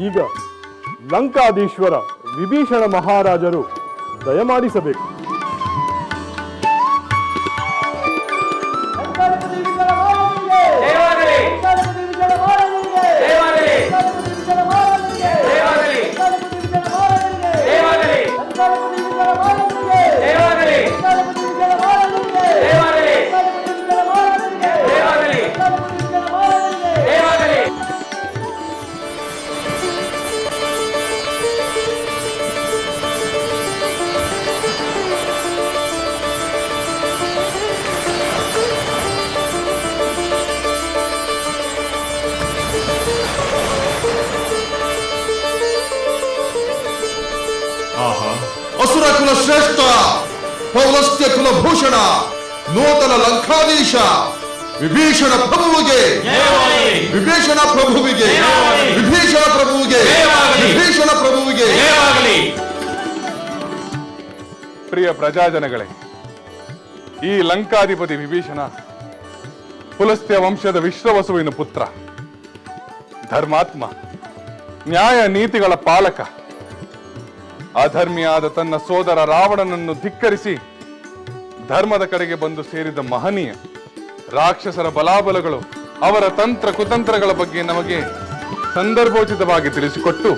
ಈಗ ಲಂಕಾಧೀಶ್ವರ ವಿಭೀಷಣ ಮಹಾರಾಜರು ದಯಮಾಡಿಸಬೇಕು. ಕುಲಭೂಷಣ ನೂತನ ಲಂಕಾಧೀಶ ವಿಭೀಷಣ ಪ್ರಭುವಿಗೆ. ವಿಭೀಷಣ ಪ್ರಭುವಿಗೆ. ವಿಭೀಷಣ ಪ್ರಭುವಿಗೆ. ವಿಭೀಷಣ ಪ್ರಭುವಿಗೆ. ಪ್ರಿಯ ಪ್ರಜಾಜನಗಳೇ ಈ ಲಂಕಾಧಿಪತಿ ವಿಭೀಷಣ ಪುಲಸ್ತ್ಯ ವಂಶದ ವಿಶ್ವವಸುವಿನ ಪುತ್ರ ಧರ್ಮಾತ್ಮ ನ್ಯಾಯ ನೀತಿಗಳ ಪಾಲಕ ಅಧರ್ಮಿಯಾದ ತನ್ನ ಸೋದರ ರಾವಣನನ್ನು ಧಿಕ್ಕರಿಸಿ ಧರ್ಮದ ಕಡೆಗೆ ಬಂದು ಸೇರಿದ ಮಹನೀಯ, ರಾಕ್ಷಸರ ಬಲಾಬಲಗಳು ಅವರ ತಂತ್ರ ಕುತಂತ್ರಗಳ ಬಗ್ಗೆ ನಮಗೆ ಸಂದರ್ಭೋಚಿತವಾಗಿ ತಿಳಿಸಿಕೊಟ್ಟು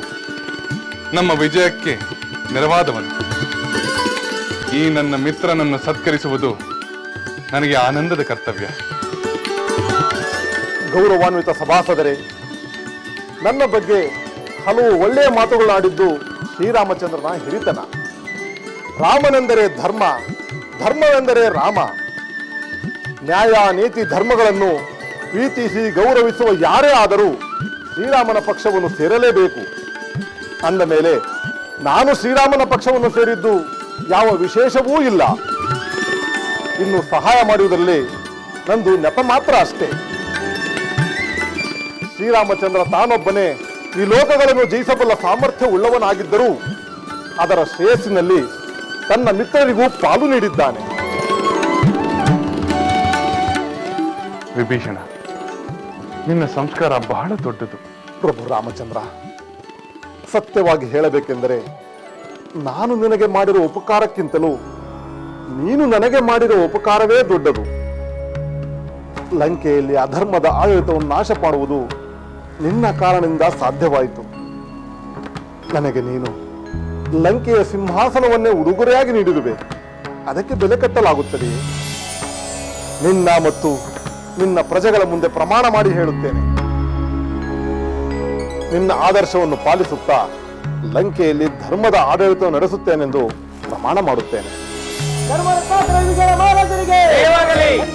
ನಮ್ಮ ವಿಜಯಕ್ಕೆ ನೆರವಾದವನು. ಈ ನನ್ನ ಮಿತ್ರನನ್ನು ಸತ್ಕರಿಸುವುದು ನನಗೆ ಆನಂದದ ಕರ್ತವ್ಯ. ಗೌರವಾನ್ವಿತ ಸಭಾಸದರೇ, ನನ್ನ ಬಗ್ಗೆ ಹಲವು ಒಳ್ಳೆಯ ಮಾತುಗಳಾಡಿದ್ದು ಶ್ರೀರಾಮಚಂದ್ರನ ಹಿರಿತನ. ರಾಮನೆಂದರೆ ಧರ್ಮ ಧರ್ಮವೆಂದರೆ ರಾಮ. ನ್ಯಾಯ, ನೀತಿ, ಧರ್ಮಗಳನ್ನು ಪ್ರೀತಿಸಿ ಗೌರವಿಸುವ ಯಾರೇ ಆದರೂ ಶ್ರೀರಾಮನ ಪಕ್ಷವನ್ನು ಸೇರಲೇಬೇಕು. ಅಂದ ಮೇಲೆ ನಾನು ಶ್ರೀರಾಮನ ಪಕ್ಷವನ್ನು ಸೇರಿದ್ದು ಯಾವ ವಿಶೇಷವೂ ಇಲ್ಲ. ಇನ್ನು ಸಹಾಯ ಮಾಡುವುದರಲ್ಲಿ ನಂದು ನೆಪ ಮಾತ್ರ ಅಷ್ಟೇ. ಶ್ರೀರಾಮಚಂದ್ರ ತಾನೊಬ್ಬನೇ ಈ ಲೋಕಗಳನ್ನು ಜಯಿಸಬಲ್ಲ ಸಾಮರ್ಥ್ಯ ಉಳ್ಳವನಾಗಿದ್ದರೂ ಅದರ ಶ್ರೇಯಸ್ಸಿನಲ್ಲಿ ತನ್ನ ಮಿತ್ರರಿಗೂ ಪಾಲು ನೀಡಿದ್ದಾನೆ. ವಿಭೀಷಣ ನಿನ್ನ ಸಂಸ್ಕಾರ ಬಹಳ ದೊಡ್ಡದು. ಪ್ರಭು ರಾಮಚಂದ್ರ ಸತ್ಯವಾಗಿ ಹೇಳಬೇಕೆಂದರೆ ನಾನು ನಿನಗೆ ಮಾಡಿರುವ ಉಪಕಾರಕ್ಕಿಂತಲೂ ನೀನು ನನಗೆ ಮಾಡಿರೋ ಉಪಕಾರವೇ ದೊಡ್ಡದು. ಲಂಕೆಯಲ್ಲಿ ಅಧರ್ಮದ ಆಡಳಿತವನ್ನು ನಾಶ ಮಾಡುವುದು ನಿನ್ನ ಕಾರಣದಿಂದ ಸಾಧ್ಯವಾಯಿತು. ನನಗೆ ನೀನು ಲಂಕೆಯ ಸಿಂಹಾಸನವನ್ನೇ ಉಡುಗೊರೆಯಾಗಿ ನೀಡಿರುವೆ. ಅದಕ್ಕೆ ಬೆಲೆ ಕಟ್ಟಲಾಗುತ್ತದೆ. ನಿನ್ನ ಮತ್ತು ನಿನ್ನ ಪ್ರಜೆಗಳ ಮುಂದೆ ಪ್ರಮಾಣ ಮಾಡಿ ಹೇಳುತ್ತೇನೆ. ನಿನ್ನ ಆದರ್ಶವನ್ನು ಪಾಲಿಸುತ್ತಾ ಲಂಕೆಯಲ್ಲಿ ಧರ್ಮದ ಆಡಳಿತ ನಡೆಸುತ್ತೇನೆಂದು ಪ್ರಮಾಣ ಮಾಡುತ್ತೇನೆ. ದೇವಾಗಲಿ.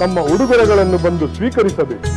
ತಮ್ಮ ಉಡುಗೊರೆಗಳನ್ನು ಬಂದು ಸ್ವೀಕರಿಸಬೇಕು.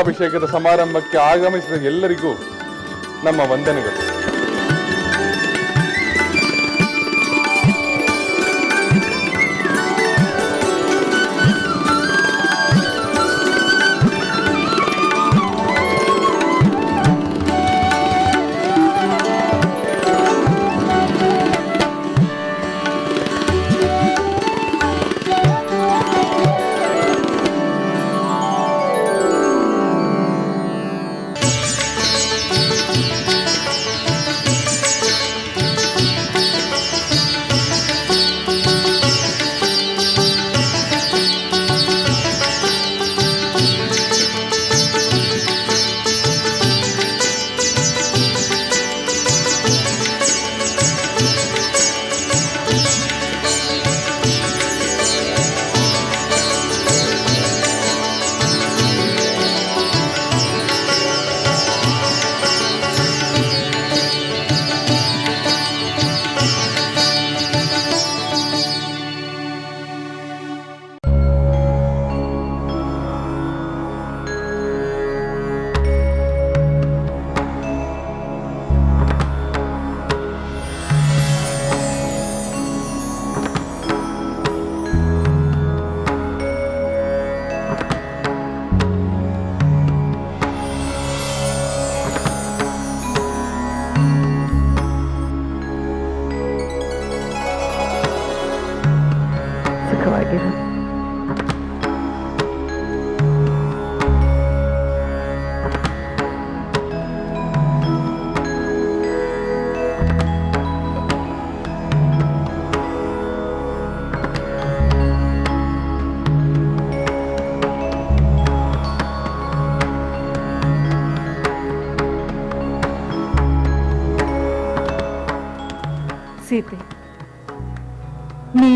ಪಟ್ಟಾಭಿಷೇಕದ ಸಮಾರಂಭಕ್ಕೆ ಆಗಮಿಸಿದ ಎಲ್ಲರಿಗೂ ನಮ್ಮ ವಂದನೆಗಳು.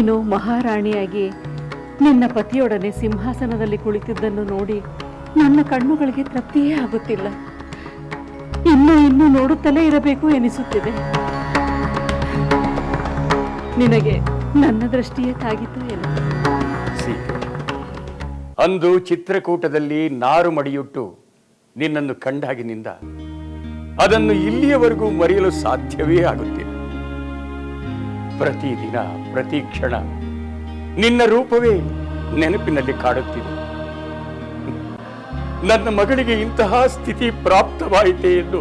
ನೀನು ಮಹಾರಾಣಿಯಾಗಿ ನಿನ್ನ ಪತಿಯೊಡನೆ ಸಿಂಹಾಸನದಲ್ಲಿ ಕುಳಿತಿದ್ದನ್ನು ನೋಡಿ ನನ್ನ ಕಣ್ಣುಗಳಿಗೆ ತೃಪ್ತಿಯೇ ಆಗುತ್ತಿಲ್ಲ. ಇನ್ನೂ ಇನ್ನೂ ನೋಡುತ್ತಲೇ ಇರಬೇಕು ಎನಿಸುತ್ತಿದೆ. ನಿನಗೆ ನನ್ನ ದೃಷ್ಟಿಯೇ ತಾಗಿತು ಏನು? ಅಂದು ಚಿತ್ರಕೂಟದಲ್ಲಿ ನಾರು ಮಡಿಯುಟ್ಟು ನಿನ್ನನ್ನು ಕಂಡಾಗಿನಿಂದ ಅದನ್ನು ಇಲ್ಲಿಯವರೆಗೂ ಮರೆಯಲು ಸಾಧ್ಯವೇ ಆಗುತ್ತಿಲ್ಲ. ಪ್ರತಿದಿನ, ಪ್ರತಿ ಕ್ಷಣ. ನಿನ್ನ ರೂಪವೇ ನೆನಪಿನಲ್ಲಿ ಕಾಡುತ್ತಿದೆ. ನನ್ನ ಮಗಳಿಗೆ ಇಂತಹ ಸ್ಥಿತಿ ಪ್ರಾಪ್ತವಾಯಿತೆ ಎಂದು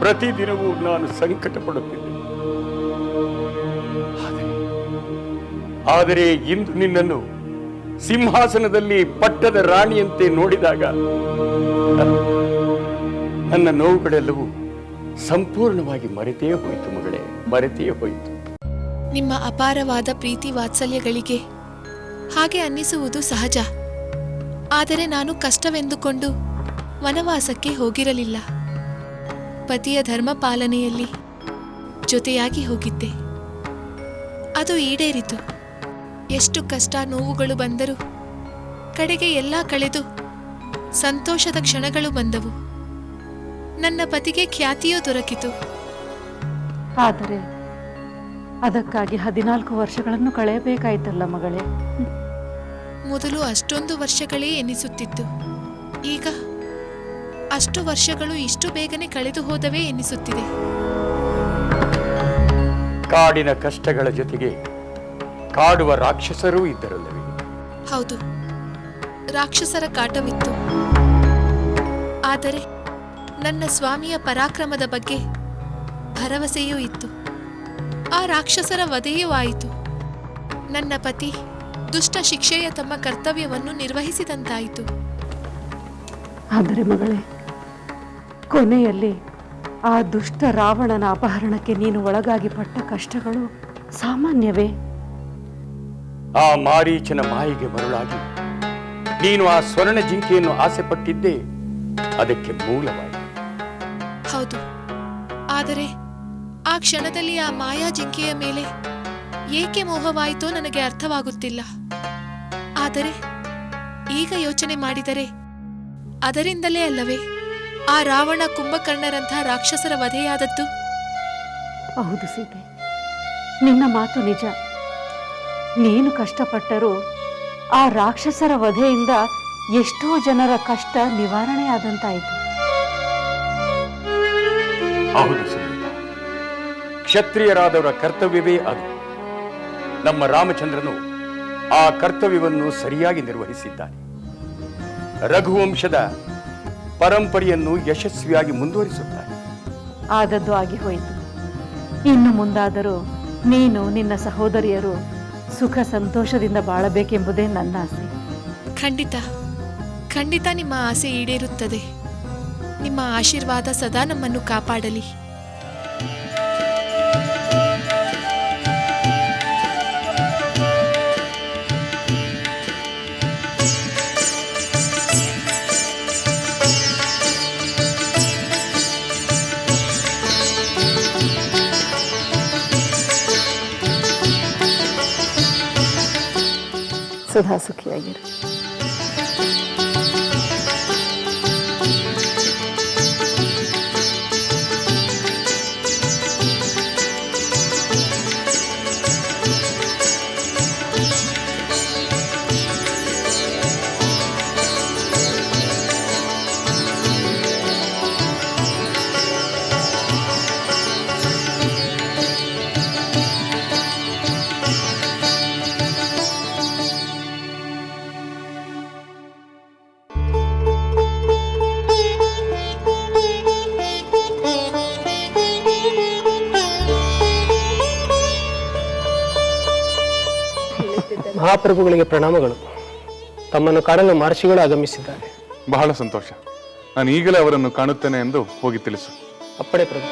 ಪ್ರತಿದಿನವೂ ನಾನು ಸಂಕಟ ಪಡುತ್ತಿದ್ದೆ ಆದರೆ ಇಂದು ನಿನ್ನನ್ನು ಸಿಂಹಾಸನದಲ್ಲಿ ಪಟ್ಟದ ರಾಣಿಯಂತೆ ನೋಡಿದಾಗ ನನ್ನ ನೋವುಗಳೆಲ್ಲವೂ ಸಂಪೂರ್ಣವಾಗಿ ಮರೆತೇ ಹೋಯಿತು ಮಗಳೇ, ಮರೆತೇ ಹೋಯಿತು. ನಿಮ್ಮ ಅಪಾರವಾದ ಪ್ರೀತಿ ವಾತ್ಸಲ್ಯಗಳಿಗೆ ಹಾಗೆ ಅನ್ನಿಸುವುದು ಸಹಜ. ಆದರೆ ನಾನು ಕಷ್ಟವೆಂದುಕೊಂಡು ವನವಾಸಕ್ಕೆ ಹೋಗಿರಲಿಲ್ಲ. ಪತಿಯ ಧರ್ಮ ಪಾಲನೆಯಲ್ಲಿ ಜೊತೆಯಾಗಿ ಹೋಗಿದ್ದೆ. ಅದು ಈಡೇರಿತು. ಎಷ್ಟು ಕಷ್ಟ ನೋವುಗಳು ಬಂದರೂ ಕಡೆಗೆ ಎಲ್ಲ ಕಳೆದು ಸಂತೋಷದ ಕ್ಷಣಗಳು ಬಂದವು. ನನ್ನ ಪತಿಗೆ ಖ್ಯಾತಿಯೂ ದೊರಕಿತು. ಆದರೆ ಅದಕ್ಕಾಗಿ ಹದಿನಾಲ್ಕು ವರ್ಷಗಳನ್ನು ಕಳೆಯಬೇಕಾಯ್ತಲ್ಲ ಮಗಳೇ. ಮೊದಲು ಅಷ್ಟೊಂದು ವರ್ಷಗಳೇ ಎನಿಸುತ್ತಿತ್ತು. ಈಗ ಅಷ್ಟು ವರ್ಷಗಳು ಇಷ್ಟು ಬೇಗನೆ ಕಳೆದು ಹೋದವೇ ಎನಿಸುತ್ತಿದೆ. ಕಾಡಿನ ಕಷ್ಟಗಳ ಜೊತೆಗೆ ಕಾಡುವ ರಾಕ್ಷಸರೂ ಇದ್ದರಲ್ಲವೇ? ಹೌದು. ರಾಕ್ಷಸರ ಕಾಟವಿತ್ತು. ಆದರೆ ನನ್ನ ಸ್ವಾಮಿಯ ಪರಾಕ್ರಮದ ಬಗ್ಗೆ ಭರವಸೆಯೂ ಇತ್ತು. ಆ ರಾಕ್ಷಸರ ವಧೆಯೂ ಆಯಿತು. ನನ್ನ ಪತಿ ದುಷ್ಟ ಶಿಕ್ಷೆಯ ತಮ್ಮ ಕರ್ತವ್ಯವನ್ನು ನಿರ್ವಹಿಸಿದಂತಾಯಿತು. ಆದರೆ ಮಗಳೇ ಕೊನೆಯಲ್ಲಿ ಆ ದುಷ್ಟ ರಾವಣನ ಅಪಹರಣಕ್ಕೆ ನೀನು ಒಳಗಾಗಿ ಪಟ್ಟ ಕಷ್ಟಗಳು ಸಾಮಾನ್ಯವೇ? ಆ ಮಾರೀಚನ ಮಾಯಿಗೆ ಮರುಳಾಗಿ ನೀನು ಆ ಸ್ವರ್ಣ ಜಿಂಕೆಯನ್ನು ಆಸೆ ಪಟ್ಟಿದ್ದೇ ಅದಕ್ಕೆ ಮೂಲವಾಗಿ ಹೌದು. ಆದರೆ ಆ ಕ್ಷಣದಲ್ಲಿ ಆ ಮಾಯಾ ಜಿಂಕೆಯ ಮೇಲೆ ಏಕೆ ಮೋಹವಾಯಿತೋ ನನಗೆ ಅರ್ಥವಾಗುತ್ತಿಲ್ಲ. ಆದರೆ ಈಗ ಯೋಚನೆ ಮಾಡಿದರೆ ಅದರಿಂದಲೇ ಅಲ್ಲವೇ ಆ ರಾವಣ ಕುಂಭಕರ್ಣರಂಥ ರಾಕ್ಷಸರ ವಧೆಯಾದದ್ದು? ಹೌದು ಸೀತೆ ನಿನ್ನ ಮಾತು ನಿಜ. ನೀನು ಕಷ್ಟಪಟ್ಟರೂ ಆ ರಾಕ್ಷಸರ ವಧೆಯಿಂದ ಎಷ್ಟೋ ಜನರ ಕಷ್ಟ ನಿವಾರಣೆಯಾದಂತಾಯಿತು. ಕ್ಷತ್ರಿಯರಾದವರ ಕರ್ತವ್ಯವೇ ಅದು. ನಮ್ಮ ರಾಮಚಂದ್ರನು ಆ ಕರ್ತವ್ಯವನ್ನು ಸರಿಯಾಗಿ ನಿರ್ವಹಿಸಿದ್ದಾನೆ. ರಘುವಂಶದ ಪರಂಪರೆಯನ್ನು ಯಶಸ್ವಿಯಾಗಿ ಮುಂದುವರಿಸುತ್ತಾನೆ. ಆದದ್ದು ಆಗಿ ಹೋಯಿತು. ಇನ್ನು ಮುಂದಾದರೂ ನೀನು ನಿನ್ನ ಸಹೋದರಿಯರು ಸುಖ ಸಂತೋಷದಿಂದ ಬಾಳಬೇಕೆಂಬುದೇ ನನ್ನ ಆಸೆ. ಖಂಡಿತ. ಖಂಡಿತ ನಿಮ್ಮ ಆಸೆ ಈಡೇರುತ್ತದೆ. ನಿಮ್ಮ ಆಶೀರ್ವಾದ ಸದಾ ನಮ್ಮನ್ನು ಕಾಪಾಡಲಿ. ಸದಾ ಸುಖಿಯಾಗಿರು ಮಹಾಪ್ರಭುಗಳಿಗೆ ಪ್ರಣಾಮಗಳು. ತಮ್ಮನ್ನು ಕಾಣಲು ಮಹರ್ಷಿಗಳು ಆಗಮಿಸಿದ್ದಾರೆ. ಬಹಳ ಸಂತೋಷ. ನಾನು ಈಗಲೇ ಅವರನ್ನು ಕಾಣುತ್ತೇನೆ ಎಂದು ಹೋಗಿ ತಿಳಿಸು. ಅಪ್ಪಡೆ ಪ್ರಭು.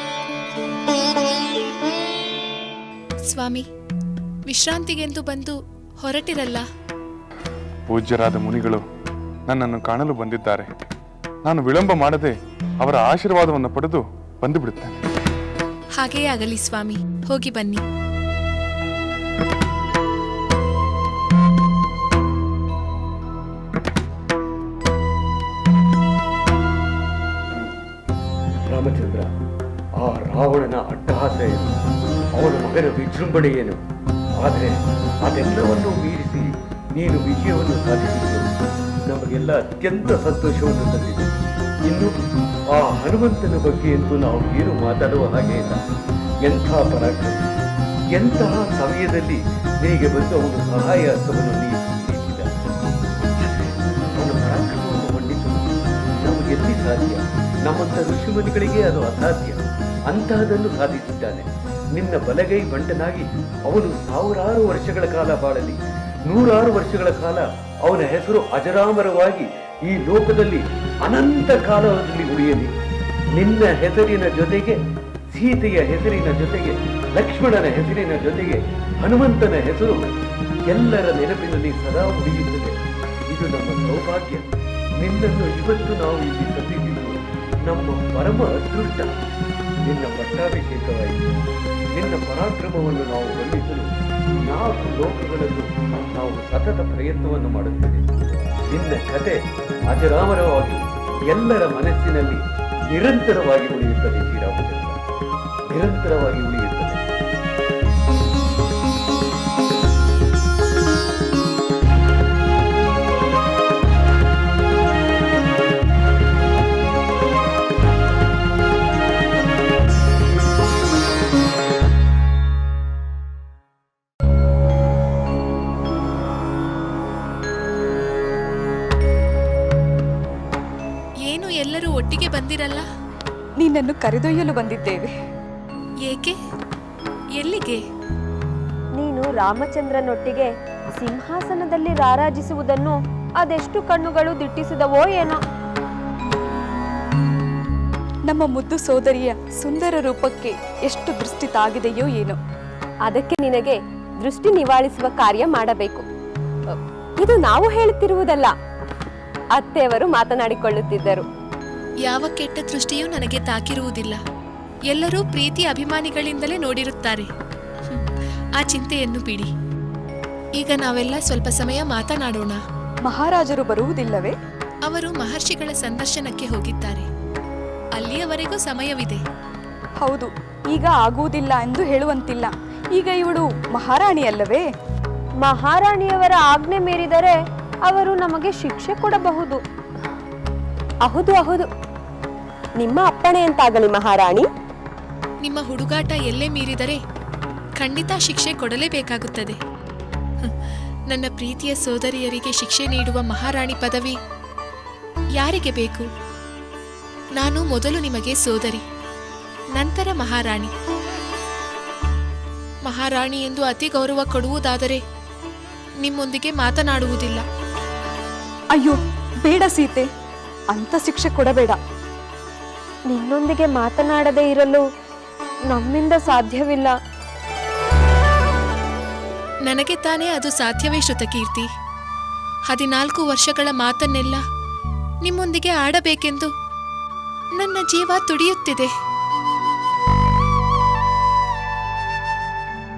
ಸ್ವಾಮಿ ವಿಶ್ರಾಂತಿಗೆಂದು ಬಂದು ಹೊರಟಿರಲ್ಲ? ಪೂಜ್ಯರಾದ ಮುನಿಗಳು ನನ್ನನ್ನು ಕಾಣಲು ಬಂದಿದ್ದಾರೆ. ನಾನು ವಿಳಂಬ ಮಾಡದೆ ಅವರ ಆಶೀರ್ವಾದವನ್ನು ಪಡೆದು ಬಂದು ಬಿಡುತ್ತೇನೆ ಹಾಗೆಯೇ ಆಗಲಿ ಸ್ವಾಮಿ ಹೋಗಿ ಬನ್ನಿ. ಆ ರಾವಣನ ಅಟ್ಟಹಾಸೆ ಏನು ಅವನ ಮಗನ ವಿಜೃಂಭಣೆ ಏನು ಆದರೆ ಅದೆಲ್ಲವನ್ನೂ ಮೀರಿಸಿ ನೀನು ವಿಜಯವನ್ನು ಸಾಧಿಸಿದ್ದು ನಮಗೆಲ್ಲ ಅತ್ಯಂತ ಸಂತೋಷವನ್ನು ತಂದಿದೆ. ಇನ್ನು ಆ ಹನುಮಂತನ ಬಗ್ಗೆ ಎಂದು ನಾವು ಏನು ಮಾತಾಡುವ ಹಾಗೆ ಇಲ್ಲ. ಎಂಥ ಪರಾಕ್ರಮ, ಎಂತಹ ಸಮಯದಲ್ಲಿ ಹೇಗೆ ಬಂದು ಅವನು ಸಹಾಯ ಹಸ್ತವನ್ನು ನೀ ನಮಗೆಲ್ಲಿ ಸಾಧ್ಯ ನಮ್ಮಂಥ ಋಷಿಮುನಿಗಳಿಗೆ ಅದು ಅಸಾಧ್ಯ. ಅಂತಹದನ್ನು ಸಾಧಿಸಿದ್ದಾನೆ. ನಿನ್ನ ಬಲಗೈ ಬಂಟನಾಗಿ ಅವನು ಸಾವಿರಾರು ವರ್ಷಗಳ ಕಾಲ ಬಾಳಲಿ. ನೂರಾರು ವರ್ಷಗಳ ಕಾಲ ಅವನ ಹೆಸರು ಅಜರಾಮರವಾಗಿ ಈ ಲೋಕದಲ್ಲಿ ಅನಂತ ಕಾಲದಲ್ಲಿ ಉಳಿಯಲಿ. ನಿನ್ನ ಹೆಸರಿನ ಜೊತೆಗೆ, ಸೀತೆಯ ಹೆಸರಿನ ಜೊತೆಗೆ, ಲಕ್ಷ್ಮಣನ ಹೆಸರಿನ ಜೊತೆಗೆ, ಹನುಮಂತನ ಹೆಸರು ಎಲ್ಲರ ನೆನಪಿನಲ್ಲಿ ಸದಾ ಉಳಿಯುತ್ತದೆ. ಇದು ನಮ್ಮ ಸೌಭಾಗ್ಯ. ನಿನ್ನನ್ನು ಇವತ್ತು ನಾವು ಇಲ್ಲಿ ತಂದಿದ್ದು ನಮ್ಮ ಪರಮ ಅದೃಷ್ಟ. ನಿನ್ನ ಪಟ್ಟಾಭಿಷೇಕವಾಯಿತು ನಿನ್ನ ಪರಾಕ್ರಮವನ್ನು ನಾವು ಹೊಂದಿಸಲು ನಾಲ್ಕು ಲೋಕಗಳನ್ನು ನಾವು ಸತತ ಪ್ರಯತ್ನವನ್ನು ಮಾಡುತ್ತೇವೆ. ನಿನ್ನ ಕತೆ ಅಜರಾಮರವಾಗಿ ಎಲ್ಲರ ಮನಸ್ಸಿನಲ್ಲಿ ನಿರಂತರವಾಗಿ ಉಳಿಯುತ್ತದೆ ಶ್ರೀರಾಮಚಂದ್ರ. ನಿರಂತರವಾಗಿ ಉಳಿಯುತ್ತದೆ. ನಿನ್ನನ್ನು ಕರೆದೊಯ್ಯಲು ಬಂದಿದ್ದೇವೆ. ಏಕೆ? ಎಲ್ಲಿಗೆ? ನೀನು ರಾಮಚಂದ್ರನೊಟ್ಟಿಗೆ ಸಿಂಹಾಸನದಲ್ಲಿ ರಾರಾಜಿಸುವುದನ್ನು ಅದೆಷ್ಟು ಕಣ್ಣುಗಳು ದಿಟ್ಟಿಸಿದವೋ ಏನೋ. ನಮ್ಮ ಮುದ್ದು ಸೋದರಿಯ ಸುಂದರ ರೂಪಕ್ಕೆ ಎಷ್ಟು ದೃಷ್ಟಿ ತಾಗಿದೆಯೋ ಏನೋ. ಅದಕ್ಕೆ ನಿನಗೆ ದೃಷ್ಟಿ ನಿವಾಳಿಸುವ ಕಾರ್ಯ ಮಾಡಬೇಕು. ಇದು ನಾವು ಹೇಳುತ್ತಿರುವುದಲ್ಲ. ಅತ್ತೆಯವರು ಮಾತನಾಡಿಕೊಳ್ಳುತ್ತಿದ್ದರು. ಯಾವ ಕೆಟ್ಟ ದೃಷ್ಟಿಯೂ ನನಗೆ ತಾಕಿರುವುದಿಲ್ಲ. ಎಲ್ಲರೂ ಪ್ರೀತಿ ಅಭಿಮಾನಿಗಳಿಂದಲೇ ನೋಡಿರುತ್ತಾರೆ. ಆ ಚಿಂತೆಯನ್ನು ಬಿಡಿ. ಈಗ ನಾವೆಲ್ಲ ಸ್ವಲ್ಪ ಸಮಯ ಮಾತನಾಡೋಣ. ಮಹಾರಾಜರು ಬರುವುದಿಲ್ಲವೇ? ಅವರು ಮಹರ್ಷಿಗಳ ಸಂದರ್ಶನಕ್ಕೆ ಹೋಗಿದ್ದಾರೆ. ಅಲ್ಲಿಯವರೆಗೂ ಸಮಯವಿದೆ. ಹೌದು ಈಗ ಆಗುವುದಿಲ್ಲ ಎಂದು ಹೇಳುವಂತಿಲ್ಲ. ಈಗ ಇವಳು ಮಹಾರಾಣಿ ಅಲ್ಲವೇ ಮಹಾರಾಣಿಯವರ ಆಜ್ಞೆ ಮೀರಿದರೆ ಅವರು ನಮಗೆ ಶಿಕ್ಷೆ ಕೊಡಬಹುದು. ಹೌದು ಹೌದು ನಿಮ್ಮ ಅಪ್ಪಣೆ ಅಂತಾಗಲಿ ಮಹಾರಾಣಿ. ನಿಮ್ಮ ಹುಡುಗಾಟ ಎಲ್ಲೇ ಮೀರಿದರೆ ಖಂಡಿತ ಶಿಕ್ಷೆ ಕೊಡಲೇಬೇಕಾಗುತ್ತದೆ. ನನ್ನ ಪ್ರೀತಿಯ ಸೋದರಿಯರಿಗೆ ಶಿಕ್ಷೆ ನೀಡುವ ಮಹಾರಾಣಿ ಪದವಿ ಯಾರಿಗೆ ಬೇಕು? ನಾನು ಮೊದಲು ನಿಮಗೆ ಸೋದರಿ ನಂತರ ಮಹಾರಾಣಿ. ಮಹಾರಾಣಿ ಎಂದು ಅತಿ ಗೌರವ ಕೊಡುವುದಾದರೆ ನಿಮ್ಮೊಂದಿಗೆ ಮಾತನಾಡುವುದಿಲ್ಲ. ಅಯ್ಯೋ ಬೇಡ ಸೀತೆ. ಅಂತ ಶಿಕ್ಷೆ ಕೊಡಬೇಡ. ನಿನ್ನೊಂದಿಗೆ ಮಾತನಾಡದೇ ಇರಲು ನಮ್ಮಿಂದ ಸಾಧ್ಯವಿಲ್ಲ. ನನಗೆ ತಾನೇ ಅದು ಸಾಧ್ಯವೇ ಶ್ರುತಕೀರ್ತಿ ಹದಿನಾಲ್ಕು ವರ್ಷಗಳ ಮಾತನ್ನೆಲ್ಲ ನಿಮ್ಮೊಂದಿಗೆ ಆಡಬೇಕೆಂದು ನನ್ನ ಜೀವ ತುಡಿಯುತ್ತಿದೆ.